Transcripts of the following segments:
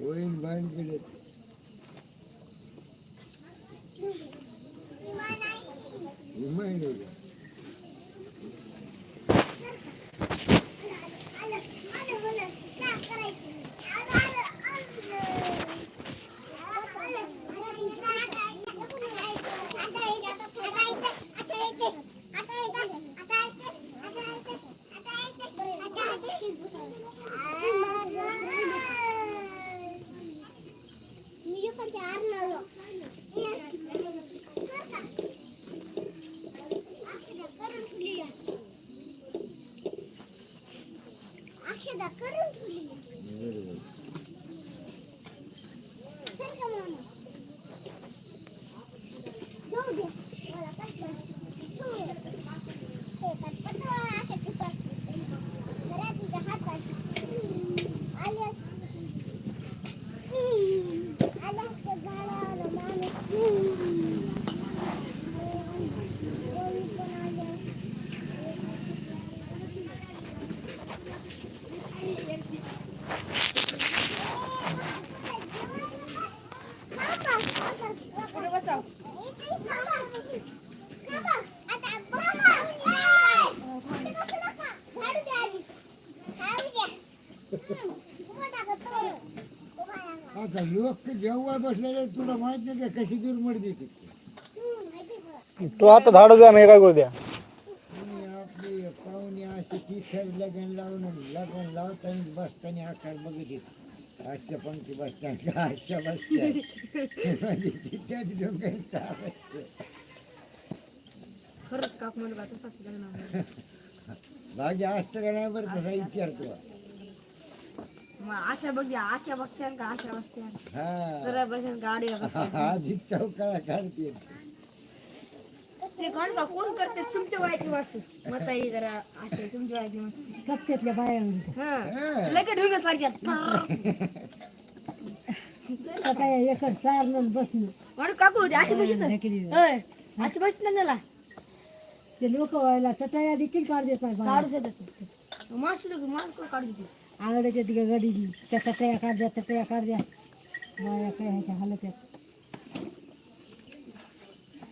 Wayne No Gillette. आता लोक जेव्हा बसलेले तुला माहीत नाही का कशी दुर्मड देते तो. आता झाड द्या मी काय करू द्या. आणि आपली पाहुणे अशी तिसर लगन लावून लगन लावताना बसताना आकार बघत येत पंक्ती का म्हणजे. खरंच काक भाग्य असतं का नाही बरं तसा विचारतो मग आशा बघ आशा बघते का आशा बसते हा. जरा बसून गाडी काढते ते कोण का कोण करते? तुमच्या वयाची वास्तू मताई जरा हा. हा. लगेच ढुंगे काय एकर चारणं बसणं म्हणून काकू अशी बसत ढकली. होय. अशी बसत ना त्याला ते लोक व्हायला चटाया देखील काढ देतात. काढू शकत मास मास कोण काढू देते आंगड्याच्या तिकडे गडी त्या चटया काढ द्या चटया काढ द्या. बाया काय ह्याच्या हालत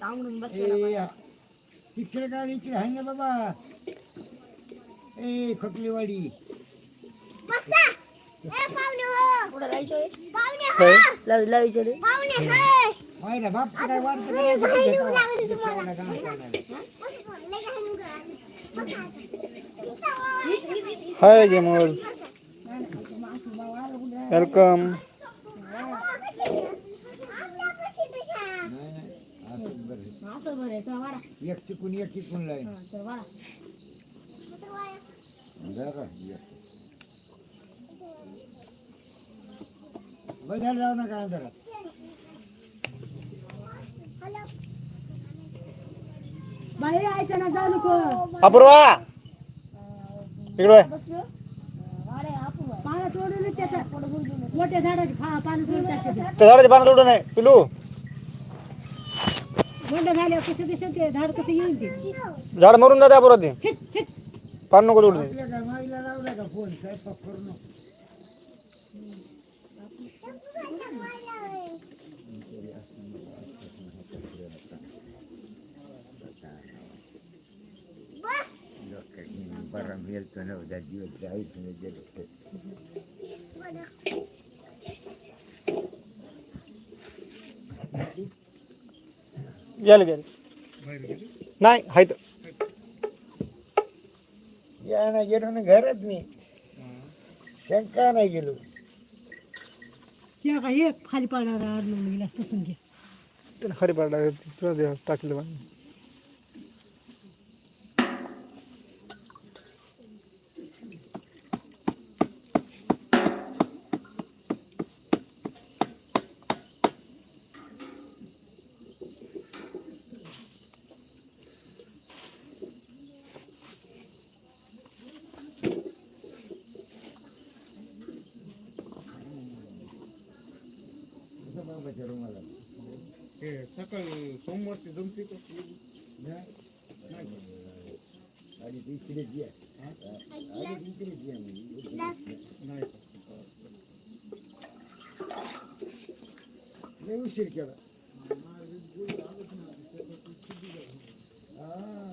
तांबडून बसते इकडे काय इकडे आहे ना बाबा. ए खोकलीवाडी. लावायचं रे माहिती बाप काय? चालणार. हाय गेमर वेलकम एक चिकून एक चिकून लाईन. बदल जाऊ नका अंधारात यायचं ना जाऊ नको. अपूर्वा. इकडे वळ. पानं तोडून त्याच्या मोठ्या झाडाची फा पानं तोडून टाकायचे त्या झाडाचे पानं तोडू नये पिलू. बंड झाल्यावर कसं दिसेल ते? झाड कसं येईल ते? झाड मरून जाते अपूर्वा ते. छिट छिट पान नको तोडू दे गेलं नाही हायत गेलो ना घरात मी. शंका नाही गेलो. त्या काय एक खाली पाडणार आडून गेला पुसून घे. हरी पाडा टाकलं पाणी बाबाच्या रुमाला सकाळी सोमवारची जमते का आणि ती इकडेच ये. आणि ती इकडेच ये म्हणजे. लय उशीर केला हा.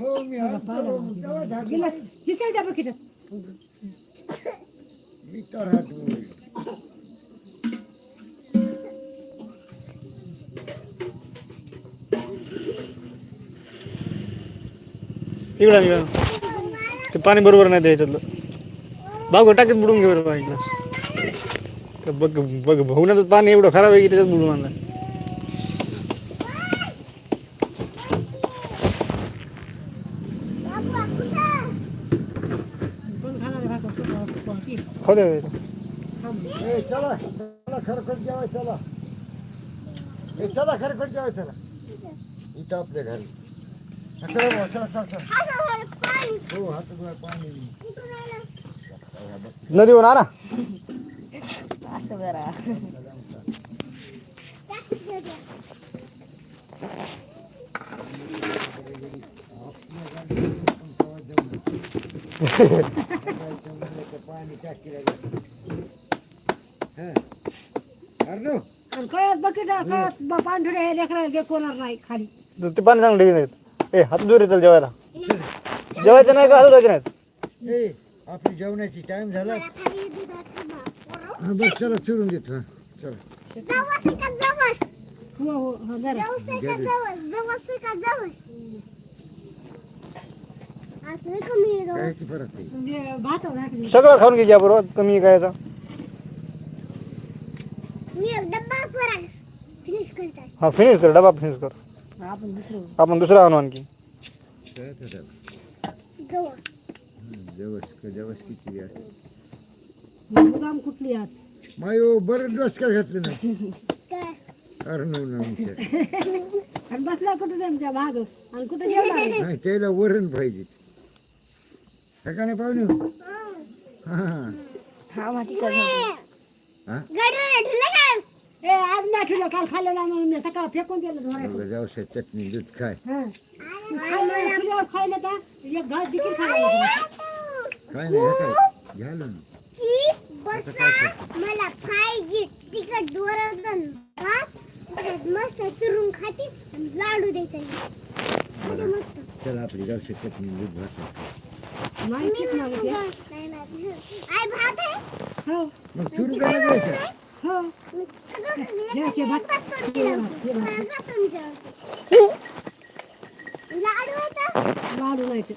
हो मी आणतो. तेव्हा ढाकी- गिलास दिसेल त्या बकेटात मी तर हात इकडं इकडं. ते पाणी बरोबर नाही त्याच्यातलं बागो, टाकीत घे बरं पाणी तर बघ बघ भवनाचं पाणी खराब आहे की त्याच्यात बुडून आणलं. चला चला खरकट जेवाय, चला. ए, चला खरकट जेवाय, चला. इथं आपल्या घरी. नदीवर आणा. असं करा. पाणी पाणढुड्या हे लेकराला कोणार नाही खाली. ते पाणी चांगलं नाहीत ए हाथ दूर चल जाओ यार जाओ नाही का आलो नाही ए आपली जेवणाची टाइम झाला हा बस चला देतो चलो चला हो हो की बरोबर कमी काय फिनिश कर डबा फिनिश कर आपण दुसरं आपण दुसरा आणू आणखी मुदाम कुठली आत मायो घातलं ना काय? अर्णव ना आमच्या आणि बसला कुठं त्यांच्या भाग आणि कुठं? नाही त्याला वरण पाहिजे है का नाही पाहुणे हं. हा हा. हा माती हा गडर ठेवलं का? ए आज नाही ठेवलं काल खाल्लं नाही म्हणून मी सकाळ फेकून दिलं बघा, जाऊशे चटणी दूध खाय. हा. खाल्लं ठेवल्यावर खायलं तर एक घास देखील खायला लागला. काय नाही हे काय? घ्यालो ना मला पाहिजे तिकट भात. मस्त चुरून खाते आणि लाडू द्यायचा मस्त. चला आपली जाऊशे चटणी दूध भात माहितीच नाही ते. नाही, नाही. आई भात आहे? हो. मग चुरू काय घ्यायचं लाडू नाही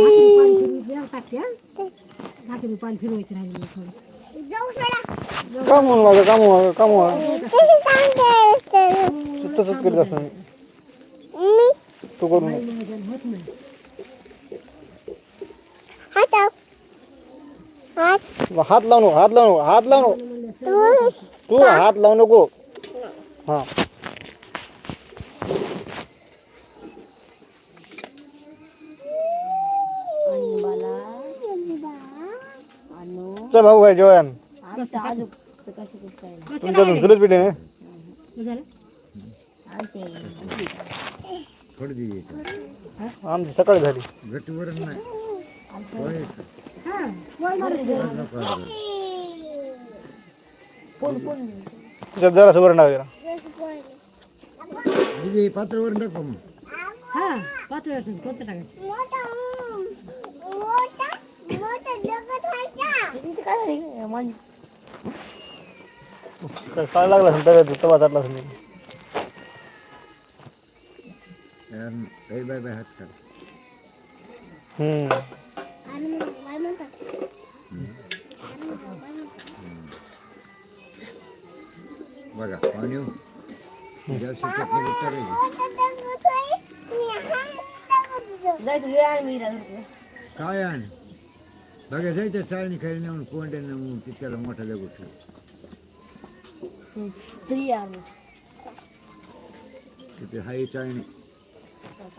भाकरी पाणी हा. फिरवायचं राहिलं थोडं. काम होऊन माझं काम काम होऊन तसंच करीत असतो मी तू करू नको. नियोजन होत नाही हाथ लाउनु हाथ हात लावू नको हात लावू नको तू हात लावू नको हा. चल भाऊ भाई जेवण तुमच्या झुलच पिठे आमची सकाळी जरा समोर वगैरे दिदी पात्रावर टाकू हाँ पात्रावर कोणतं टाकायचं मोठा मोठा मोठा जगत व्हायचा काय माझी काय लागला असेल तर तवा टाकला असेल Um, baby, baby, hat. Hmm. काढ हम्म आणि मग काय म्हणतात? आणि मग काय म्हणतात? बघा पाणी हो. जाऊशे चटणी उतरायची मोठा दगड होय. मी हा दगड होतो. जायचं वेळ आणि मी राहतो काय आण बघा जायच्या चाळणी खाली नेऊन कोंड्या नेऊन ती त्याला मोठा दगड ठेव स्त्री आम्ही तिथे हाय चाळणी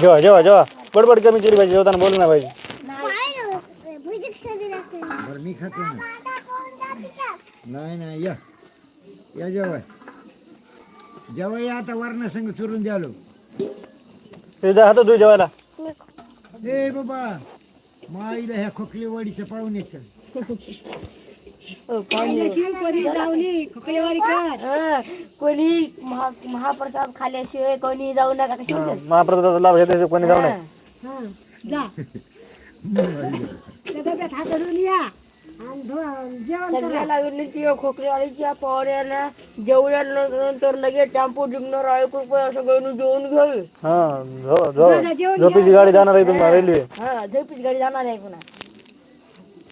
जेवा जेवा जेवा बडबड कमी केली पाहिजे जेवताना बोलू पाहिजे. ना? बरं मी खातो ना? नाही नाही या. या जेवाय. जेवाय या आता वरणा संग चुरून द्यालो ते जा हात तू जेवायला. ए बाबा माईला ह्या खोकलेवाडीच्या पाहुण्याच्या कर. कोणी महा महाप्रसाद खाल्याशिवाय कोणी जाऊ नका कशी म्हणतात? महाप्रसादाचा लाभ घेते कोणी जाऊ नये हा सगळ्याला विनंती आहे पाहुण्यांना जेवल्यानंतर लगेच टेम्पो जिंकणार आहे कृपया सगळ्यांनी जेवून घ्यावे हा झो- झो- झोपेची गाडी जाणार आहे तुम्हाला रेल्वे. हा झोपीच गाडी जाणार आहे पुन्हा.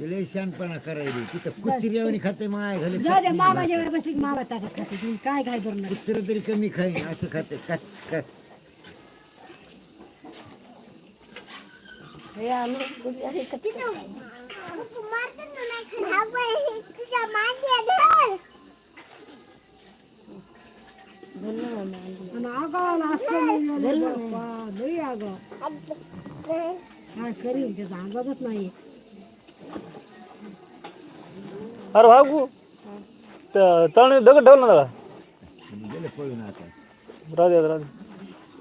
लय शानपणा करायली तिथं कुत्र्यावणी खाते माय घालत जाऊ दे मामा जेव्हा बसली की मामा तासात खाते तुम्ही काय काय करणार कुत्र तरी कमी खाईन असं खाते काच काच आणि आगावाला असं लई आगाव काय करीन त्याचा अंदाजच नाही अरे भाऊ तळणी दगड ठेवलं ना दादा गेले पळून आता राहू दे राहू दे.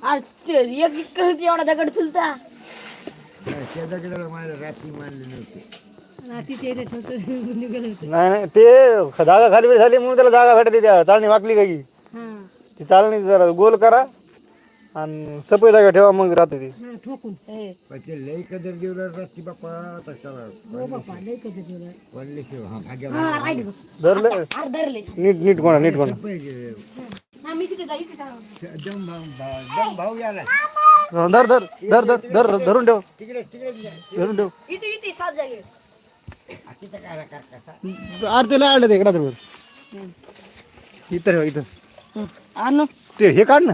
अरे ते एक एक एवढा दगड चुलता त्या दगडाला मला मानले नव्हते नाही नाही ते जागा खाली झाली म्हणून त्याला जागा भेटते त्या चाळणी वाकली का की ती चाळणी जरा गोल करा. आणि सपय जागा ठेवा मग राहते ती. हा ठोकून. हे पण ते लय कदर देवला रात्री बाप्पा हो बाप्पा लई कधी दिलं पडले शिव भाग्या राईट बघ. धरले. अरे धरले. नीट नीट कोणा नीट कोणा. पाहिजे हा मी तिथे जाईल तिथे दम भाऊ दम भाऊ याला धर धर धर धर धर धरून ठेव. तिकडे तिकडे धरून ठेव. इथे इथे सात जागे. तिथं काय कर कसा आरतीला आणलं ते रात्रभर. इथं ठेवा इथं. आणू. ते हे काढ ना.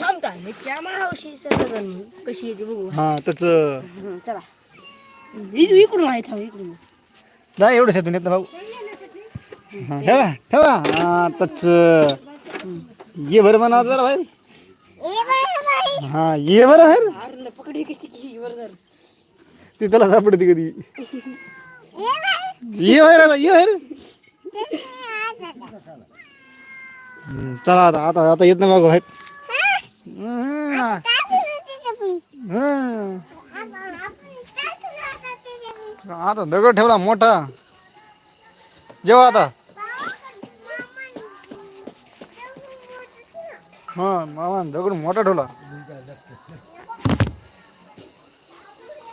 थांबता. मी कॅमेरा हौशी सर्वजण कशी येते बघू. हा त्याच हं, चला. इकडून आहे थांब इकडून. नाही एवढं शेतून येत ना भाऊ. हा, ठेवा ठेवा. हा तच ये बरं म्हणा जरा बाहेर. हा ये बरं बाहेर. अरे पकडी कशी की वर जर. ती त्याला सापडते कधी. ये बाहेर आता ये बाहेर. हम्म, चला आता. आता आता येत नाही बघा बाहेर. आता त्याच्यातून? आता दगड ठेवला मोठा जेव्हा आता बाबाकडे मामाने दगड मोठं केलं. हा मामा दगड मोठा ठेवला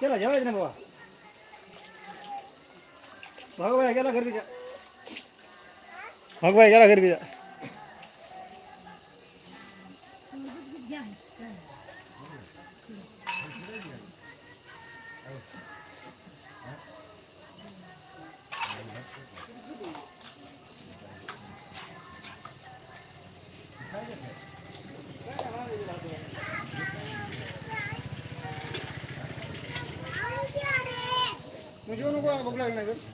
केला जेवायचं नाही बाबा भागवाय गेला घरी तिच्या भागवाय गेला घरी तिच्या जेवण नको